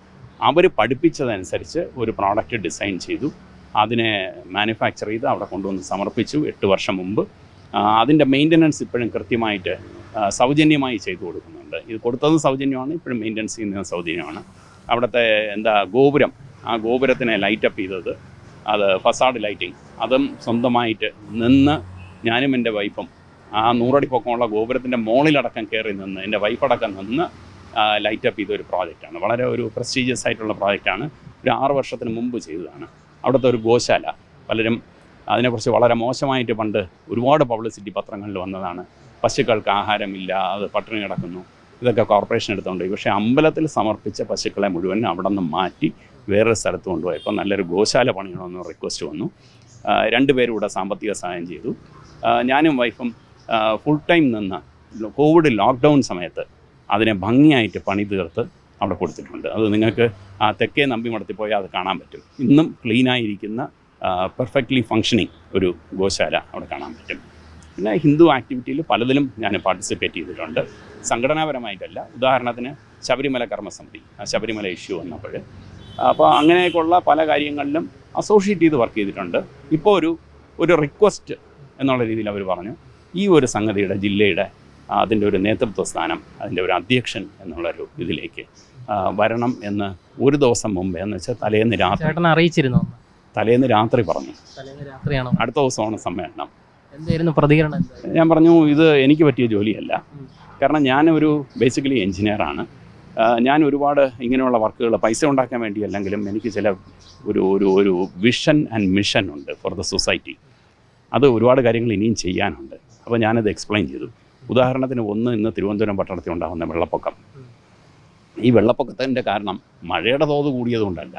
അവർ പഠിപ്പിച്ചതനുസരിച്ച് ഒരു പ്രോഡക്റ്റ് ഡിസൈൻ ചെയ്തു. അതിനെ മാനുഫാക്ചർ ചെയ്ത് അവിടെ കൊണ്ടുവന്ന് സമർപ്പിച്ചു. എട്ട് വർഷം മുമ്പ്. അതിന്റെ മെയിന്റനൻസ് ഇപ്പോഴും കൃത്യമായിട്ട് സൗജന്യമായി ചെയ്തു കൊടുക്കുന്നുണ്ട്. ഇത് കൊടുത്തത് സൗജന്യമാണ് ഇപ്പോഴും മെയിന്റനൻസ് ചെയ്യുന്നത് സൗജന്യമാണ്. അവിടുത്തെ എന്താ ഗോപുരം ആ ഗോപുരത്തിനെ ലൈറ്റപ്പ് ചെയ്തത്. അത് ഫസാഡ് ലൈറ്റിംഗ് അതും സ്വന്തമായിട്ട് നിന്ന് ഞാനും എന്റെ വൈഫും ആ നൂറടി പൊക്കമുള്ള ഗോപുരത്തിന്റെ മുകളിലടക്കം കയറി നിന്ന് എന്റെ വൈഫടക്കം നിന്ന് ലൈറ്റപ്പ് ചെയ്ത ഒരു പ്രോജക്റ്റാണ് വളരെ ഒരു പ്രസ്റ്റീജിയസ് ആയിട്ടുള്ള പ്രോജക്റ്റാണ് ഒരു ആറ് വർഷത്തിന് മുമ്പ് ചെയ്തതാണ്. അവിടുത്തെ ഒരു ഗോശാല. പലരും അതിനെക്കുറിച്ച് വളരെ മോശമായിട്ട് പണ്ട് ഒരുപാട് പബ്ലിസിറ്റി പത്രങ്ങളിൽ വന്നതാണ്. പശുക്കൾക്ക് ആഹാരമില്ല അത് പട്ടിണി കിടക്കുന്നു. ഇതൊക്കെ കോർപ്പറേഷൻ എടുത്തുകൊണ്ട് പോയി. പക്ഷേ അമ്പലത്തിൽ സമർപ്പിച്ച പശുക്കളെ മുഴുവൻ അവിടെ നിന്ന് മാറ്റി വേറൊരു സ്ഥലത്ത് കൊണ്ടുപോയി. അപ്പോൾ നല്ലൊരു ഗോശാല പണിയണമെന്ന് റിക്വസ്റ്റ് വന്നു. രണ്ടുപേരും ഇവിടെ സാമ്പത്തിക സഹായം ചെയ്തു. ഞാനും വൈഫും ഫുൾ ടൈം നിന്ന് കോവിഡ് ലോക്ക്ഡൗൺ സമയത്ത് അതിനെ ഭംഗിയായിട്ട് പണി തീർത്ത് അവിടെ കൊടുത്തിട്ടുണ്ട്. അത് നിങ്ങൾക്ക് ആ തെക്കേ നമ്പിമടത്തിൽ പോയാൽ അത് കാണാൻ പറ്റും. ഇന്നും ക്ലീനായിരിക്കുന്ന പെർഫെക്റ്റ്ലി ഫങ്ഷനിങ് ഒരു ഗോശാല അവിടെ കാണാൻ പറ്റും. പിന്നെ ഹിന്ദു ആക്ടിവിറ്റിയിൽ പലതിലും ഞാൻ പാർട്ടിസിപ്പേറ്റ് ചെയ്തിട്ടുണ്ട്. സംഘടനാപരമായിട്ടല്ല. ഉദാഹരണത്തിന് ശബരിമല കർമ്മസമിതി ആ ശബരിമല ഇഷ്യൂ വന്നപ്പോൾ. അപ്പോൾ അങ്ങനെയൊക്കെയുള്ള പല കാര്യങ്ങളിലും അസോസിയേറ്റ് ചെയ്ത് വർക്ക് ചെയ്തിട്ടുണ്ട്. ഇപ്പോൾ ഒരു ഒരു റിക്വസ്റ്റ് എന്നുള്ള രീതിയിൽ അവർ പറഞ്ഞു. ഈ ഒരു സംഗതിയുടെ ജില്ലയുടെ അതിന്റെ ഒരു നേതൃത്വ സ്ഥാനം അതിന്റെ ഒരു അധ്യക്ഷൻ എന്നുള്ളൊരു ഇതിലേക്ക് വരണം എന്ന് ഒരു ദിവസം മുമ്പേ എന്ന് വെച്ചാൽ തലേന്ന് രാത്രി അറിയിച്ചിരുന്നു തലേന്ന് രാത്രി പറഞ്ഞു. അടുത്ത ദിവസമാണ് സമ്മേളനം. എന്തായിരുന്നു പ്രതികരണം ഞാൻ പറഞ്ഞു ഇത് എനിക്ക് പറ്റിയ ജോലിയല്ല. കാരണം ഞാനൊരു ബേസിക്കലി എഞ്ചിനീയറാണ് ഞാൻ ഒരുപാട് ഇങ്ങനെയുള്ള വർക്കുകൾ പൈസ ഉണ്ടാക്കാൻ വേണ്ടി അല്ലെങ്കിലും എനിക്ക് ചില ഒരു ഒരു ഒരു വിഷൻ ആൻഡ് മിഷൻ ഉണ്ട് ഫോർ ദ സൊസൈറ്റി അത് ഒരുപാട് കാര്യങ്ങൾ ഇനിയും ചെയ്യാനുണ്ട്. അപ്പോൾ ഞാനത് എക്സ്പ്ലെയിൻ ചെയ്തു. ഉദാഹരണത്തിന് ഒന്ന് ഇന്ന് തിരുവനന്തപുരം പട്ടണത്തിൽ ഉണ്ടാകുന്ന വെള്ളപ്പൊക്കം. ഈ വെള്ളപ്പൊക്കത്തിന്റെ കാരണം മഴയുടെ തോത് കൂടിയതുകൊണ്ടല്ല.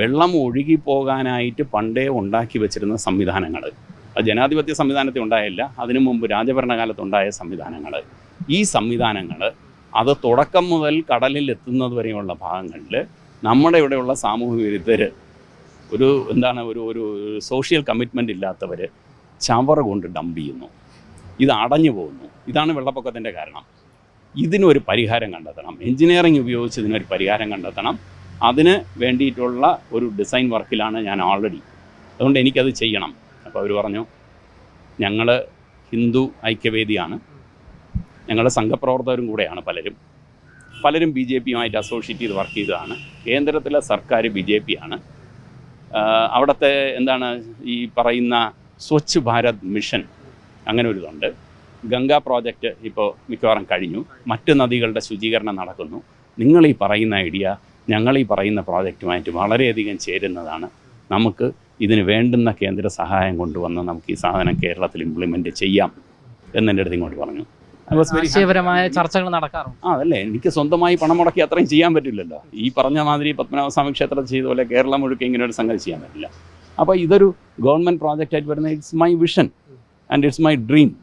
വെള്ളം ഒഴുകി പോകാനായിട്ട് പണ്ടേ ഉണ്ടാക്കി വെച്ചിരുന്ന സംവിധാനങ്ങൾ അത് ജനാധിപത്യ സംവിധാനത്തിൽ ഉണ്ടായില്ല. അതിനു മുമ്പ് രാജഭരണകാലത്തുണ്ടായ സംവിധാനങ്ങൾ ഈ സംവിധാനങ്ങൾ അത് തുടക്കം മുതൽ കടലിൽ എത്തുന്നത് വരെയുള്ള ഭാഗങ്ങളിൽ നമ്മുടെ ഇവിടെയുള്ള സാമൂഹ്യ വിരുദ്ധർ ഒരു എന്താണ് ഒരു ഒരു സോഷ്യൽ കമ്മിറ്റ്മെന്റ് ഇല്ലാത്തവർ ചവറ് കൊണ്ട് ഡംപ് ചെയ്യുന്നു. ഇത് അടഞ്ഞു പോകുന്നു. ഇതാണ് വെള്ളപ്പൊക്കത്തിന്റെ കാരണം. ഇതിനൊരു പരിഹാരം കണ്ടെത്തണം. എഞ്ചിനീയറിംഗ് ഉപയോഗിച്ച് ഇതിനൊരു പരിഹാരം കണ്ടെത്തണം. അതിന് വേണ്ടിയിട്ടുള്ള ഒരു ഡിസൈൻ വർക്കിലാണ് ഞാൻ ഓൾറെഡി അതുകൊണ്ട് എനിക്കത് ചെയ്യണം. അപ്പോൾ അവർ പറഞ്ഞു ഞങ്ങൾ ഹിന്ദു ഐക്യവേദിയാണ്. ഞങ്ങളുടെ സംഘപ്രവർത്തകരും കൂടെയാണ് പലരും. പലരും ബി ജെ പിയുമായിട്ട് അസോസിയേറ്റ് ചെയ്ത് വർക്ക് ചെയ്തതാണ്. കേന്ദ്രത്തിലെ സർക്കാർ ബി ജെ പി ആണ് അവിടുത്തെ എന്താണ് ഈ പറയുന്ന സ്വച്ഛ് ഭാരത് മിഷൻ അങ്ങനെ ഒരു ഇതുണ്ട്. ഗംഗാ പ്രോജക്റ്റ് ഇപ്പോൾ മിക്കവാറും കഴിഞ്ഞു. മറ്റ് നദികളുടെ ശുചീകരണം നടക്കുന്നു. നിങ്ങൾ ഈ പറയുന്ന ഐഡിയ ഞങ്ങൾ ഈ പറയുന്ന പ്രോജക്റ്റുമായിട്ട് വളരെയധികം ചേരുന്നതാണ്. നമുക്ക് ഇതിന് വേണ്ടുന്ന കേന്ദ്ര സഹായം കൊണ്ടുവന്ന് നമുക്ക് ഈ സാധനം കേരളത്തിൽ ഇംപ്ലിമെന്റ് ചെയ്യാം. എന്നെന്റെ അടുത്ത് ഇങ്ങോട്ട് പറഞ്ഞു. ആശയപരമായ ചർച്ചകൾ നടക്കാറുണ്ട്. ആ അതല്ലേ എനിക്ക് സ്വന്തമായി പണം മുടക്കി അത്രയും ചെയ്യാൻ പറ്റില്ലല്ലോ. ഈ പറഞ്ഞ മാതിരി പത്മനാഭസ്വാമി ക്ഷേത്രത്തിൽ ചെയ്ത പോലെ കേരളം മുഴുക്കെ ഇങ്ങനെ ഒരു സംഗതി ചെയ്യാൻ പറ്റില്ല. അപ്പോൾ ഇതൊരു ഗവൺമെന്റ് പ്രോജക്റ്റ് ആയിട്ട് വരുന്ന it's my vision and it's my dream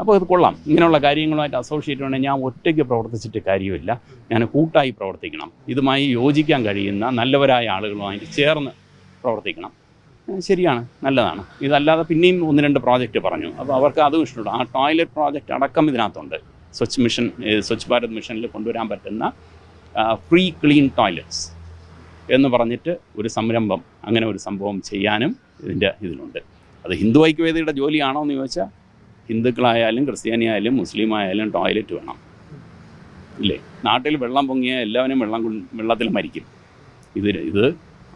അപ്പോൾ ഇത് കൊള്ളാം. ഇങ്ങനെയുള്ള കാര്യങ്ങളുമായിട്ട് അസോസിയേറ്റ് വേണേൽ ഞാൻ ഒറ്റയ്ക്ക് പ്രവർത്തിച്ചിട്ട് കാര്യമില്ല. ഞാൻ കൂട്ടായി പ്രവർത്തിക്കണം. ഇതുമായി യോജിക്കാൻ കഴിയുന്ന നല്ലവരായ ആളുകളുമായിട്ട് ചേർന്ന് പ്രവർത്തിക്കണം. ശരിയാണ് നല്ലതാണ്. ഇതല്ലാതെ പിന്നെയും ഒന്ന് രണ്ട് പ്രോജക്റ്റ് പറഞ്ഞു. അപ്പോൾ അവർക്ക് അതും ഇഷ്ടമുണ്ട് ആ ടോയ്ലറ്റ് പ്രോജക്റ്റ് അടക്കം ഇതിനകത്തുണ്ട്. സ്വച്ഛ് മിഷൻ സ്വച്ഛ് ഭാരത് മിഷനിൽ കൊണ്ടുവരാൻ പറ്റുന്ന ഫ്രീ ക്ലീൻ ടോയ്ലറ്റ്സ് എന്ന് പറഞ്ഞിട്ട് ഒരു സംരംഭം അങ്ങനെ ഒരു സംഭവം ചെയ്യാനും ഇതിന്റെ ഇതിലുണ്ട്. അത് ഹിന്ദു ഐക്യവേദിയുടെ ജോലിയാണോ എന്ന് ചോദിച്ചാൽ ഹിന്ദുക്കളായാലും ക്രിസ്ത്യാനി ആയാലും മുസ്ലിം ആയാലും ടോയ്ലറ്റ് വേണം. ഇല്ലേ? നാട്ടിൽ വെള്ളം പൊങ്ങിയാൽ എല്ലാവരും വെള്ളം വെള്ളത്തിൽ മരിക്കും. ഇത് ഇത്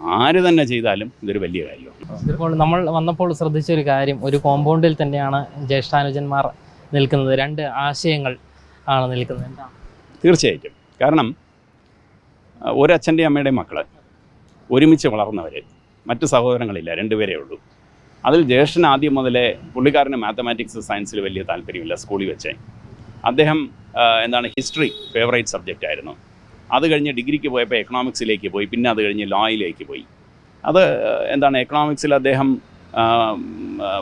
ആര് തന്നെ ചെയ്താലും ഇതൊരു വലിയ കാര്യമാണ്. ഇപ്പോൾ നമ്മൾ വന്നപ്പോൾ ശ്രദ്ധിച്ച ഒരു കാര്യം ഒരു കോമ്പൗണ്ടിൽ തന്നെയാണ് ജ്യേഷ്ഠാനുജന്മാർ നിൽക്കുന്നത്. രണ്ട് ആശയങ്ങൾ ആണ് നിൽക്കുന്നത്. എന്താണ്? തീർച്ചയായിട്ടും. കാരണം ഒരു ഒരച്ഛന്റെയും അമ്മയുടെയും മക്കൾ ഒരുമിച്ച് വളർന്നവർ മറ്റ് സഹോദരങ്ങളില്ല രണ്ടുപേരേ ഉള്ളൂ. അതിൽ ജ്യേഷ്ഠൻ ആദ്യം മുതലേ പുള്ളിക്കാരന് മാത്തമാറ്റിക്സ് സയൻസിൽ വലിയ താല്പര്യമില്ല സ്കൂളിൽ വെച്ചേ. അദ്ദേഹം എന്താണ് ഹിസ്റ്ററി ഫേവറേറ്റ് സബ്ജക്റ്റ് ആയിരുന്നു അത് കഴിഞ്ഞ് ഡിഗ്രിക്ക് പോയപ്പോൾ എക്കണോമിക്സിലേക്ക് പോയി പിന്നെ അത് കഴിഞ്ഞ് ലോയിലേക്ക് പോയി. അത് എന്താണ് എക്കണോമിക്സിൽ അദ്ദേഹം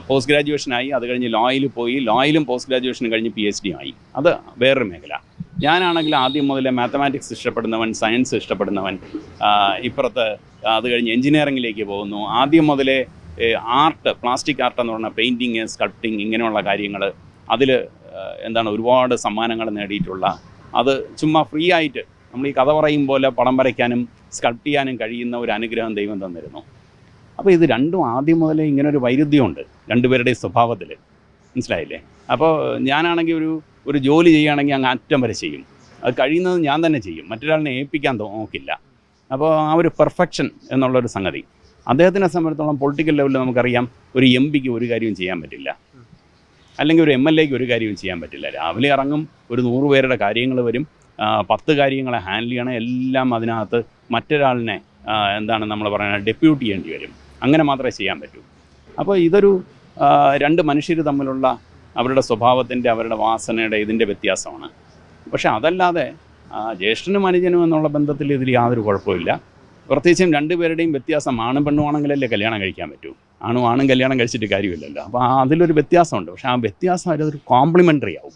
പോസ്റ്റ് ഗ്രാജുവേഷനായി അത് കഴിഞ്ഞ് ലോയിൽ പോയി ലോയിലും പോസ്റ്റ് ഗ്രാജുവേഷനും കഴിഞ്ഞ് പി എച്ച് ഡി ആയി. അത് വേറൊരു മേഖല. ഞാനാണെങ്കിൽ ആദ്യം മുതലേ മാത്തമാറ്റിക്സ് ഇഷ്ടപ്പെടുന്നവൻ സയൻസ് ഇഷ്ടപ്പെടുന്നവൻ ഇപ്പുറത്ത് അത് കഴിഞ്ഞ് എഞ്ചിനീയറിങ്ങിലേക്ക് പോകുന്നു. ആദ്യം മുതലേ ആർട്ട് പ്ലാസ്റ്റിക് ആർട്ട് എന്ന് പറഞ്ഞാൽ പെയിന്റിങ് സ്കൾപ്റ്റിങ് ഇങ്ങനെയുള്ള കാര്യങ്ങൾ അതിൽ എന്താണ് ഒരുപാട് സമ്മാനങ്ങൾ നേടിയിട്ടുള്ള അത് ചുമ്മാ ഫ്രീ ആയിട്ട് നമ്മൾ ഈ കഥ പറയും പോലെ പടം വരയ്ക്കാനും സ്കൾപ്റ്റ് ചെയ്യാനും കഴിയുന്ന ഒരു അനുഗ്രഹം ദൈവം തന്നിരുന്നു. അപ്പോൾ ഇത് രണ്ടും ആദ്യം മുതലേ ഇങ്ങനെ ഒരു വൈരുദ്ധ്യമുണ്ട് രണ്ടുപേരുടെയും സ്വഭാവത്തിൽ. മനസ്സിലായില്ലേ? അപ്പോൾ ഞാനാണെങ്കിൽ ഒരു ഒരു ജോലി ചെയ്യുകയാണെങ്കിൽ അങ്ങ് അറ്റം വരെ ചെയ്യും. അത് കഴിയുന്നത് ഞാൻ തന്നെ ചെയ്യും. മറ്റൊരാളിനെ ഏൽപ്പിക്കാൻ നോക്കില്ല. അപ്പോൾ ആ ഒരു പെർഫെക്ഷൻ എന്നുള്ളൊരു സംഗതി. അദ്ദേഹത്തിനെ സംബന്ധിച്ചിടത്തോളം പൊളിറ്റിക്കൽ ലെവലിൽ നമുക്കറിയാം ഒരു എം പിക്ക് ഒരു കാര്യവും ചെയ്യാൻ പറ്റില്ല. അല്ലെങ്കിൽ ഒരു എം എൽ എക്ക് ഒരു കാര്യവും ചെയ്യാൻ പറ്റില്ല. രാവിലെ ഇറങ്ങും ഒരു നൂറ് പേരുടെ കാര്യങ്ങൾ വരും. പത്ത് കാര്യങ്ങളെ ഹാൻഡിൽ ചെയ്യണം. എല്ലാം അതിനകത്ത് മറ്റൊരാളിനെ എന്താണ് നമ്മൾ പറയുന്നത് ഡെപ്യൂട്ട് ചെയ്യേണ്ടി വരും. അങ്ങനെ മാത്രമേ ചെയ്യാൻ പറ്റൂ. അപ്പോൾ ഇതൊരു രണ്ട് മനുഷ്യർ തമ്മിലുള്ള അവരുടെ സ്വഭാവത്തിന്റെ അവരുടെ വാസനയുടെ ഇതിന്റെ വ്യത്യാസമാണ്. പക്ഷേ അതല്ലാതെ ജ്യേഷ്ഠനും അനുജനും എന്നുള്ള ബന്ധത്തിൽ ഇതിൽ യാതൊരു കുഴപ്പമില്ല പ്രത്യേകിച്ചും രണ്ടുപേരുടെയും വ്യത്യാസം ആണും പെണ്ണും ആണെങ്കിലല്ലേ കല്യാണം കഴിക്കാൻ പറ്റൂ. ആണും ആണും കല്യാണം കഴിച്ചിട്ട് കാര്യമില്ലല്ലോ. അപ്പോൾ അതിലൊരു വ്യത്യാസമുണ്ട്. പക്ഷേ ആ വ്യത്യാസം അതൊരു കോംപ്ലിമെന്ററി ആവും.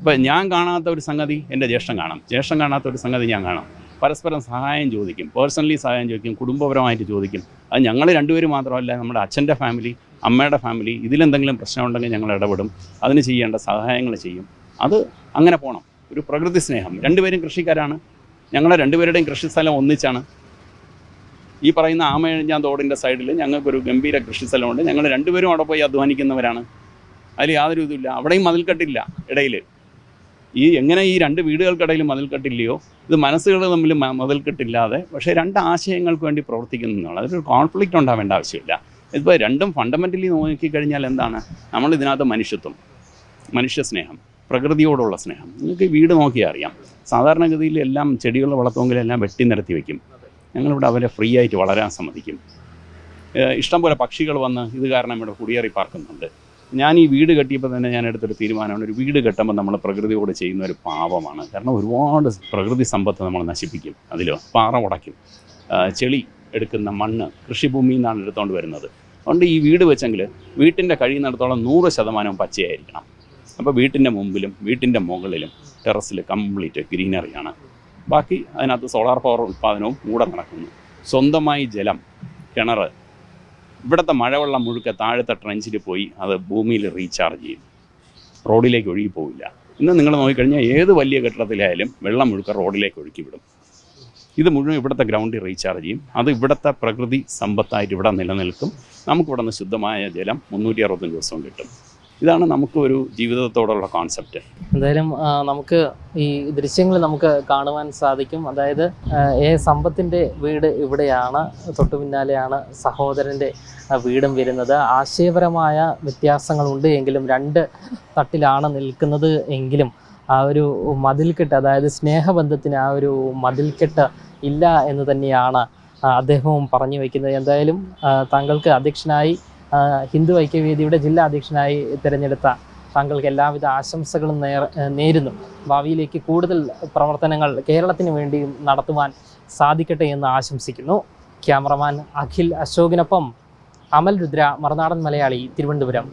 ഇപ്പം ഞാൻ കാണാത്ത ഒരു സംഗതി എന്റെ ജ്യേഷ്ഠം കാണാം. ജ്യേഷ്ഠം കാണാത്ത ഒരു സംഗതി ഞാൻ കാണാം. പരസ്പരം സഹായം ചോദിക്കും. പേഴ്സണലി സഹായം ചോദിക്കും. കുടുംബപരമായിട്ട് ചോദിക്കും. അത് ഞങ്ങൾ രണ്ടുപേരും മാത്രമല്ല നമ്മുടെ അച്ഛന്റെ ഫാമിലി അമ്മയുടെ ഫാമിലി ഇതിലെന്തെങ്കിലും പ്രശ്നമുണ്ടെങ്കിൽ ഞങ്ങൾ ഇടപെടും. അതിന് ചെയ്യേണ്ട സഹായങ്ങൾ ചെയ്യും. അത് അങ്ങനെ പോകണം ഒരു പ്രകൃതി സ്നേഹം. രണ്ടുപേരും കൃഷിക്കാരാണ്. ഞങ്ങളെ രണ്ടുപേരുടെയും കൃഷിസ്ഥലം ഒന്നിച്ചാണ്. ഈ പറയുന്ന ആമയഴിഞ്ഞാൻ തോടിന്റെ സൈഡിൽ ഞങ്ങൾക്കൊരു ഗംഭീര കൃഷിസ്ഥലമുണ്ട്. ഞങ്ങൾ രണ്ടുപേരും അവിടെ പോയി അധ്വാനിക്കുന്നവരാണ്. അതിൽ യാതൊരു ഇതുമില്ല. അവിടെയും മതിൽക്കെട്ടില്ല ഇടയിൽ ഈ എങ്ങനെ ഈ രണ്ട് വീടുകൾക്കിടയിൽ മതിൽക്കെട്ടില്ലയോ ഇത് മനസ്സുകൾ തമ്മിൽ മതിൽക്കെട്ടില്ലാതെ പക്ഷേ രണ്ട് ആശയങ്ങൾക്ക് വേണ്ടി പ്രവർത്തിക്കുന്നു എന്നുള്ളത് അതൊരു കോൺഫ്ലിക്റ്റ് ഉണ്ടാവേണ്ട ആവശ്യമില്ല. ഇതിപ്പോൾ രണ്ടും ഫണ്ടമെന്റലി നോക്കിക്കഴിഞ്ഞാൽ എന്താണ്? നമ്മൾ ഇതിനകത്ത് മനുഷ്യത്വം മനുഷ്യ സ്നേഹം പ്രകൃതിയോടുള്ള സ്നേഹം. നിങ്ങൾക്ക് വീട് നോക്കിയാൽ അറിയാം. സാധാരണഗതിയിൽ എല്ലാം ചെടികൾ വളർത്തുമെങ്കിൽ എല്ലാം വെട്ടി നിരത്തി വയ്ക്കും ഞങ്ങളിവിടെ അവരെ ഫ്രീ ആയിട്ട് വളരാൻ സമ്മതിക്കും. ഇഷ്ടം ഇഷ്ടംപോലെ പക്ഷികൾ വന്ന് ഇത് കാരണം ഇവിടെ കുടിയേറി പാർക്കുന്നുണ്ട്. ഞാൻ ഈ വീട് കെട്ടിയപ്പോൾ തന്നെ ഞാൻ എടുത്തൊരു തീരുമാനമാണ്. ഒരു വീട് കെട്ടുമ്പോൾ നമ്മൾ പ്രകൃതിയോട് ചെയ്യുന്ന ഒരു പാപമാണ്. കാരണം ഒരുപാട് പ്രകൃതി സമ്പത്ത് നമ്മൾ നശിപ്പിക്കും അതിൽ പാറ ഉടയ്ക്കും. ചെളി എടുക്കുന്ന മണ്ണ് കൃഷിഭൂമിയിൽ നിന്നാണ് എടുത്തുകൊണ്ട് വരുന്നത്. അതുകൊണ്ട് ഈ വീട് വെച്ചെങ്കിൽ വീട്ടിന്റെ കഴിയുന്നിടത്തോളം നൂറ് ശതമാനവും പച്ചയായിരിക്കണം. അപ്പോൾ വീട്ടിന്റെ മുമ്പിലും വീട്ടിന്റെ മുകളിലും ടെറസിൽ കംപ്ലീറ്റ് ഗ്രീനറിയാണ്. ബാക്കി അതിനകത്ത് സോളാർ പവർ ഉൽപ്പാദനവും കൂടെ നടക്കുന്നു. സ്വന്തമായി ജലം കിണർ ഇവിടുത്തെ മഴവെള്ളം മുഴുക്കെ താഴത്തെ ട്രെഞ്ചിൽ പോയി അത് ഭൂമിയിൽ റീചാർജ് ചെയ്യും റോഡിലേക്ക് ഒഴുകി പോവില്ല. ഇന്ന് നിങ്ങൾ നോക്കിക്കഴിഞ്ഞാൽ ഏത് വലിയ കെട്ടിടത്തിലായാലും വെള്ളം മുഴുക്ക റോഡിലേക്ക് ഒഴുക്കി വിടും. ഇത് മുഴുവൻ ഇവിടുത്തെ ഗ്രൗണ്ടിൽ റീചാർജ് ചെയ്യും. അത് ഇവിടുത്തെ പ്രകൃതി സമ്പത്തായിട്ട് ഇവിടെ നിലനിൽക്കും. നമുക്കിവിടെ നിന്ന് ശുദ്ധമായ ജലം മുന്നൂറ്റി അറുപത്തഞ്ച് ദിവസവും കിട്ടും. ഇതാണ് നമുക്ക് ഒരു ജീവിതത്തോടുള്ള കോൺസെപ്റ്റ് എന്തായാലും നമുക്ക് ഈ ദൃശ്യങ്ങൾ നമുക്ക് കാണുവാൻ സാധിക്കും. അതായത് എ സമ്പത്തിന്റെ വീട് ഇവിടെയാണ് തൊട്ടു പിന്നാലെയാണ് സഹോദരന്റെ വീടും വരുന്നത്. ആശയപരമായ വ്യത്യാസങ്ങളുണ്ട് എങ്കിലും രണ്ട് തട്ടിലാണ് നിൽക്കുന്നത് എങ്കിലും ആ ഒരു മതിൽക്കെട്ട് അതായത് സ്നേഹബന്ധത്തിന് ആ ഒരു മതിൽക്കെട്ട് ഇല്ല എന്ന് തന്നെയാണ് അദ്ദേഹവും പറഞ്ഞു വയ്ക്കുന്നത് എന്തായാലും താങ്കൾക്ക് അധ്യക്ഷനായി ഹിന്ദു ഐക്യവേദിയുടെ ജില്ലാ അധ്യക്ഷനായി തിരഞ്ഞെടുത്ത താങ്കൾക്ക് എല്ലാവിധ ആശംസകളും നേരുന്നു. ഭാവിയിലേക്ക് കൂടുതൽ പ്രവർത്തനങ്ങൾ കേരളത്തിന് വേണ്ടിയും നടത്തുവാൻ സാധിക്കട്ടെ എന്ന് ആശംസിക്കുന്നു. ക്യാമറമാൻ അഖിൽ അശോകിനൊപ്പം അമൽ രുദ്ര മറുനാടൻ മലയാളി തിരുവനന്തപുരം.